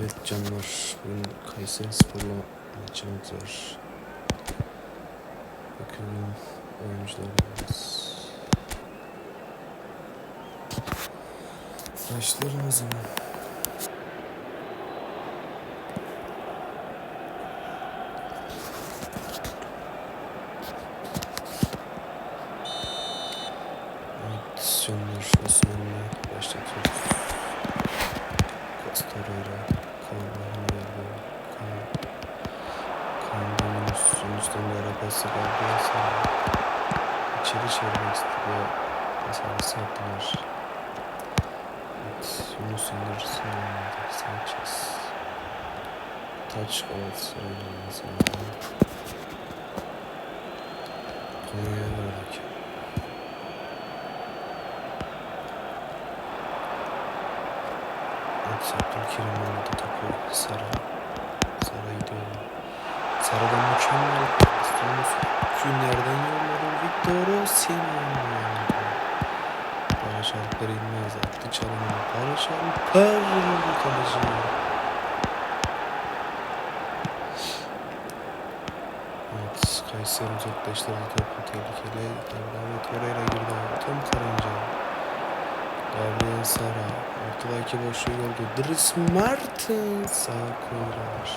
Evet canlar, bugün Kayseri Spor'la maçımız var. Bakalım oyuncularımız. Başlarım o zaman. Evet canlar, Osmanlı başlatıyoruz. Kaan Rahmanlı, Kaan, Kaan Yunus, Yunus'tan bir ara pası geldi ya sana. İçeri çevirmek istedi ya. Mesafesi yaptılar. Evet, Yunus indirsin olmadı. Sanchez. Taç olmaz ama. Konya'ya Evet, Abdülkerim aldı topu. Sara. Sara gidiyor. Sara'dan mükemmel. İstanbul günlerden yolladı. Victor Osimhen. Barış Alper İlmez attı çalımını. Barış Alper vurdu kaleci. Evet, Kayseri uzaklaştırdı topu tehlikeli. David Torreira girdi. Tom Karınca. Gabriel Sara. Ortadaki boşluğu gördü. Dries Mertens. Sağ koyular.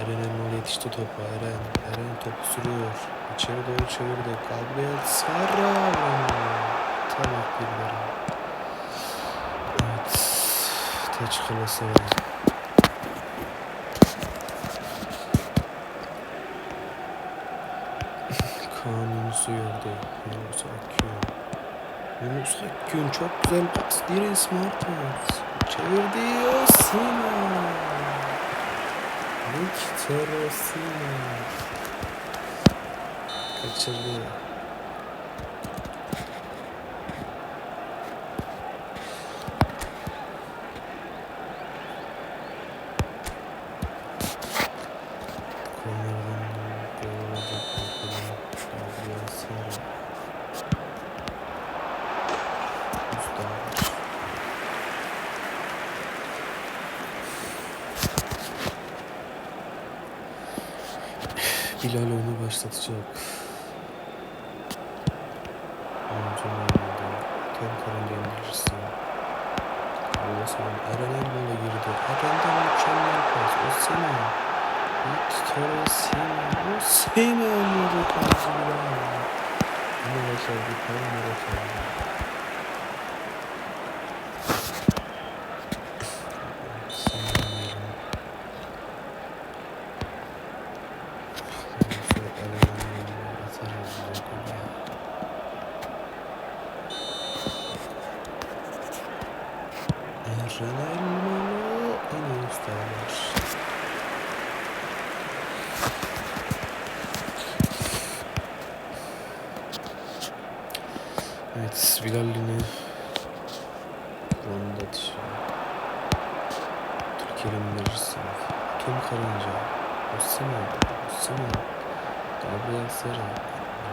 Eren Elmalı yetişti topa. Eren. Eren topu sürüyor. İçeri doğru çevirdi. Gabriel Sara. Tam akbilleri. Evet. Taç kalası var. Kaan Yunus'u gördü. Yunus Akgün. Yunus Akgün çok güzel pas. Dires Mertens. Çevirdi Osimhen. Victor Osimhen. Kaçırdı. Bilal onu başlatacak. Oyuncu oynadı. Tom karınca indirirsin. Oğuzhan Eren Elmalı girdi. Eren'den mükemmel pas. Osimhen. Victor Osimhen. Osimhen vurdu kaleci Bilal. Yine başardı. Yine başardı. Osimhen. Evet, Bilal yine Ronda atışı. Türkiye'nin verirsin. Tom Karınca. Osimhen. Osimhen. Gabriel Sara.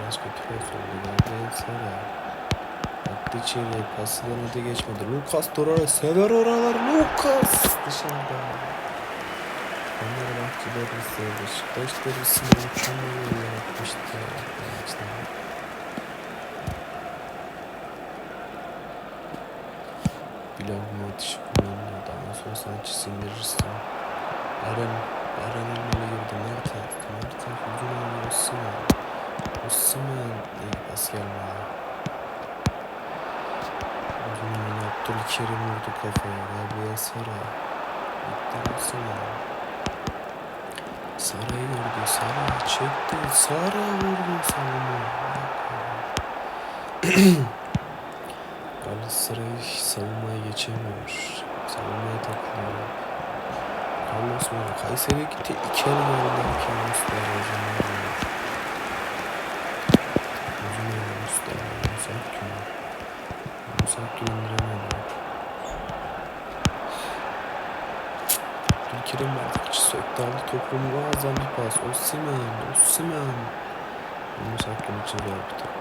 Biraz kötü oldu. Gabriel Sara. Attı içeriye. Pası denedi geçmedi. Lucas Torreira sever oralar. Lucas dışarıda. Fenerbahçe derbisi, Beşiktaş derbisinde mükemmel goller atmıştı. Bu atışı kullandı. Daha sonra Sanchez indirirsin. Eren, Eren Elmalı girdi. Mertens, Mertens uzun oynuyor. Osimhen. Osimhen. İyi pas gelmedi. Uzun oyunu Abdülkerim vurdu kafaya. Gabriel Sara. Victor Osimhen. Sara'yı gördü. Sara çekti. Sara vurdu savunma. Galatasaray savunmaya geçemiyor. Savunmaya takılıyor. Carlos Mera Kayseri'ye gitti. İki el geldi. İki Mustafa izin vermiyor. Uzun oyun Mustafa. Musa Akgün. Musa Akgün indiremedi. Abdülkerim verdikçe söktü aldı topu muazzam bir pas. Osimhen, Osimhen. Musa Akgün için zor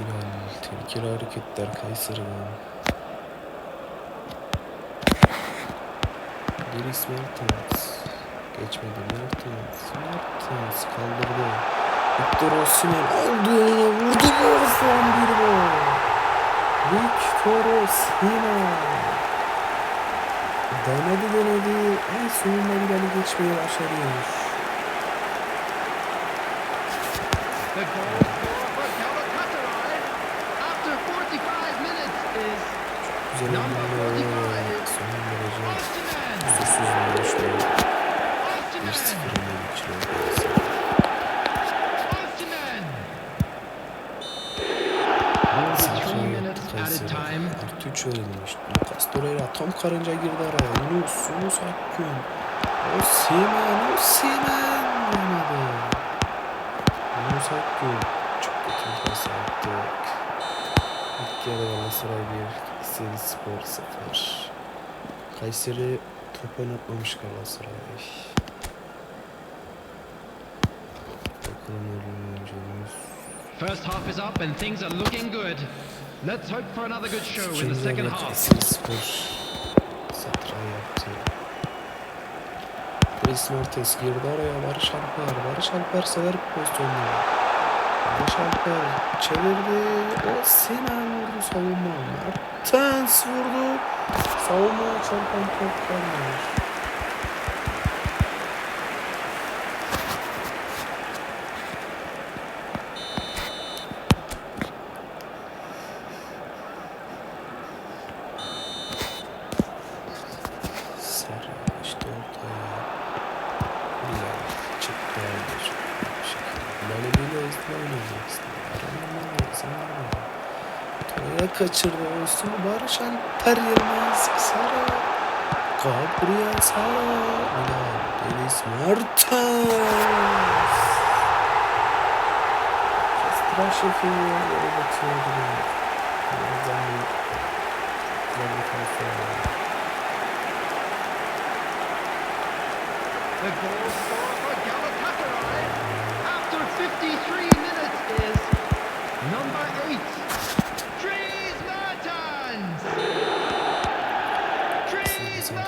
Bilal tehlikeli hareketler Kayseri'den. Dries Mertens. Geçmedi Mertens. Mertens kaldırdı. Victor Osimhen aldı vurdu muazzam bir gol. Victor Osimhen. Denedi denedi. En sonunda bir ele geçmeyi başarıyor. The goal scorer for Galatasaray after 45 minutes is Güzel. 45. Son derece Osimhen. kusursuz bir düşüyor. 1-0 Osimhen. öne geçiriyor. Galatasaray. Osimhen. Will be three minutes at a time. Artı 3 verilmiş. Lucas Torreira tam karınca girdi araya. Yunus, Yunus Akgün. Osimhen, Osimhen vuramadı. Yunus Akgün çok kötü bir pas attık. İlk yarı Galatasaray 1, Kayseri Spor 0. Kayseri top oynatmamış Galatasaray. Bakalım ölüm oyuncumuz. First half is up and things are looking good. Let's hope for another good show in the second half. Kayseri Spor satranç yaptı. Dries Mertens girdi araya Barış Alper. Barış Alper sever pozisyonları. Barış Alper çevirdi. Osimhen vurdu savunma. Mertens vurdu. Savunma çarpan top kalmıyor. Kaçırdı olsun. Barış Alper Yılmaz. Sara. Gabriel Sara. Bilal. Deniz Mertens. Straşefi yere batıyordu. Birazdan bir var. The goal scorer for Galatasaray after 53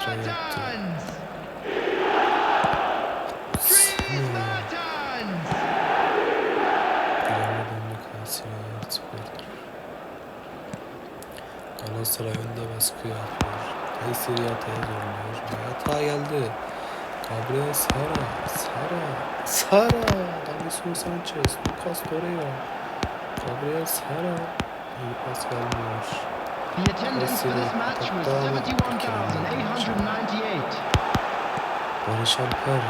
Kayseri Spor'dur. Galatasaray önde baskı yapıyor. Kayseri hataya zorluyor. Hata geldi. Gabriel Sara. Sara. Sara. Davinson Sanchez. Lucas Torreira. Gabriel Sara. İyi pas gelmiyor. The attendance for this match was 71,898. Barış Alper.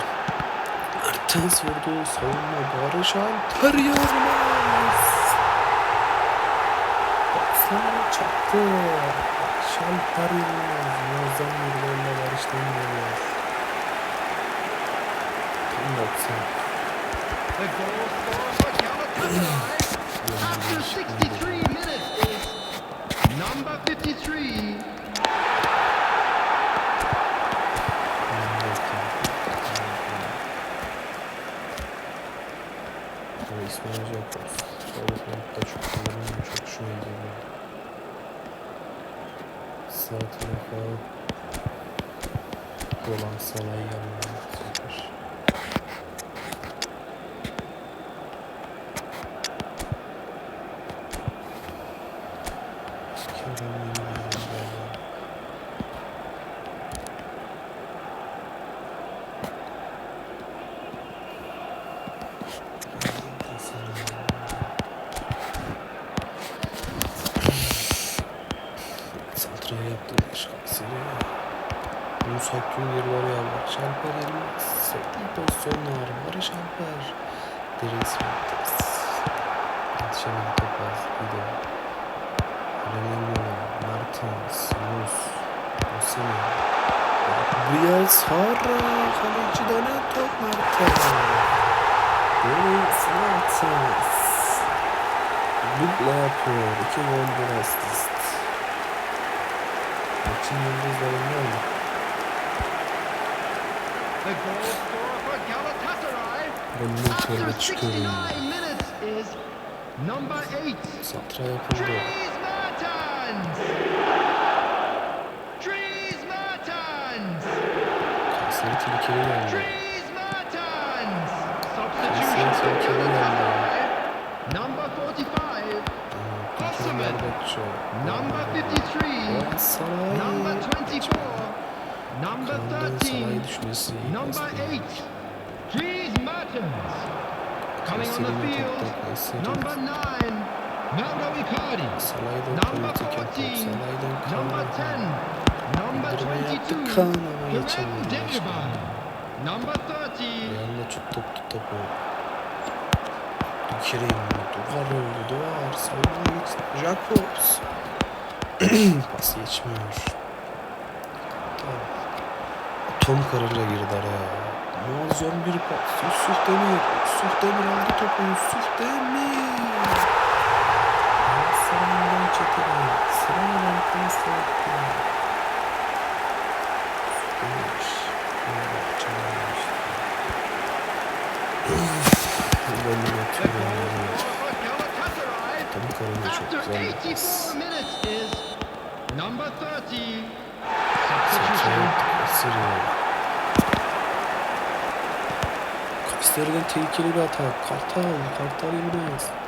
Mertens vurdu. Savunma Barış Alper Yılmaz. Baksana çaktı. Barış Alper Yılmaz. Bir golle Barış'tan geliyor. Tam 90. The goal scorer for Galatasaray after 63 minutes is number 53, Bu İsmail Jakobs. Forvet'te çok kullanılmıyor. Çok hoşuma gidiyor. Sağ tarafa Roland Salah'ı yanına süper. Kerem Yılmaz. Santra'ya yaptı başkasıyla. Yunus Akgün geri oraya Barış Alper Yılmaz. Sevdiği pozisyonlar. Barış Alper. Deniz Mertens. Yetişemedi topa. Video. Ronaldo. Mertens. Yunus. Osimhen. Gabriel Sara. Kaleci dönen top Mertens. Deniz Mertens. Dubla yapıyor. İki gol bir asist. Maçın yıldızlarından mı? the goal scorer for Galatasaray Golünün after körüne çıkıyorum. 69 minutes is number 8, Santra yapıldı. Dries Mertens. Dries Mertens. tehlikeli geldi. Berbatçı. number 53, Aa, Salah. number 24, number Kandan 13, Salah'ı düşmesi iyi number aslında. 8, Dries Mertens. Coming on the Kayseri'nin field, topta Kayseri. number 9, Mauro Icardi. Salah'dan Number politik yaptık. 14, Salah'dan number Kaan. 10, number İndirme 22, yaptık. Kaan ama Kerem geçemedi. Demirbay. Number 30, Ayağında tut top tut topu. Dükireyim. Duvar öldü. Duvar. Savunma geç. Jacobs. Pas geçmiyor. Tamam. Tom Karar'a girdi araya. Muazzam bir pas. Yusuf Demir. Yusuf Demir aldı topu. Yusuf Demir. Sıradan çekildi. Sıradan kıyasla. Yusuf 30. Saçma Substitution. Kayseri. Kayseri'den tehlikeli bir atak. Kartal. Kartal Yılmaz.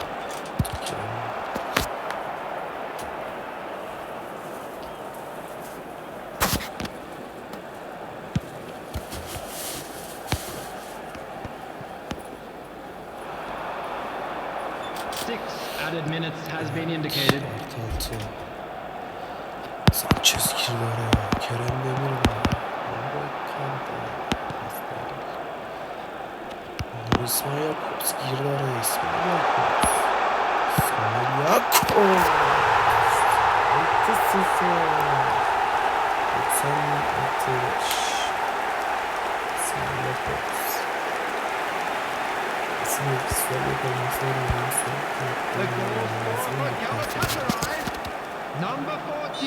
Added minutes has been indicated. Kartal. Sanchez girdi oraya. Kerem Demir var. İsmail Jakobs girdi oraya. İsmail Jakobs. İsmail Jakobs. 6-0. 96. İsmail Jakobs. İsmail İsmail Jakobs. The goal for Galatasaray. Number 14.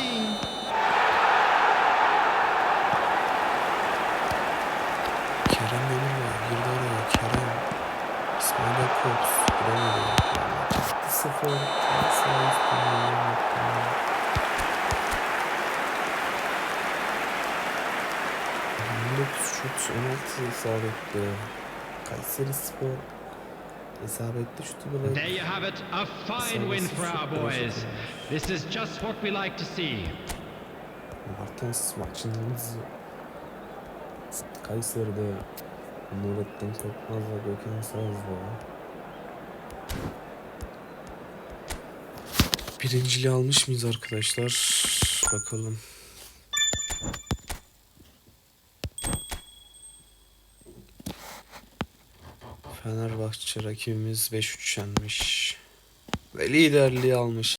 Kerem Demir var. Girdi oraya. Kerem. İsmail Jakobs. Giremedi. 6-0. Galatasaray üstünlüğü yaptı. şut 16 isabetli. Kayseri Spor isabetli şutu bile There you have it, a fine win for our boys. This is just what we like to see. Martens maçınız Kayseri'de Nurettin Korkmaz'la Gökhan Saz'la Birinciliği almış mıyız arkadaşlar? Bakalım. Fenerbahçe rakibimiz 5-3 yenmiş. Ve liderliği almış.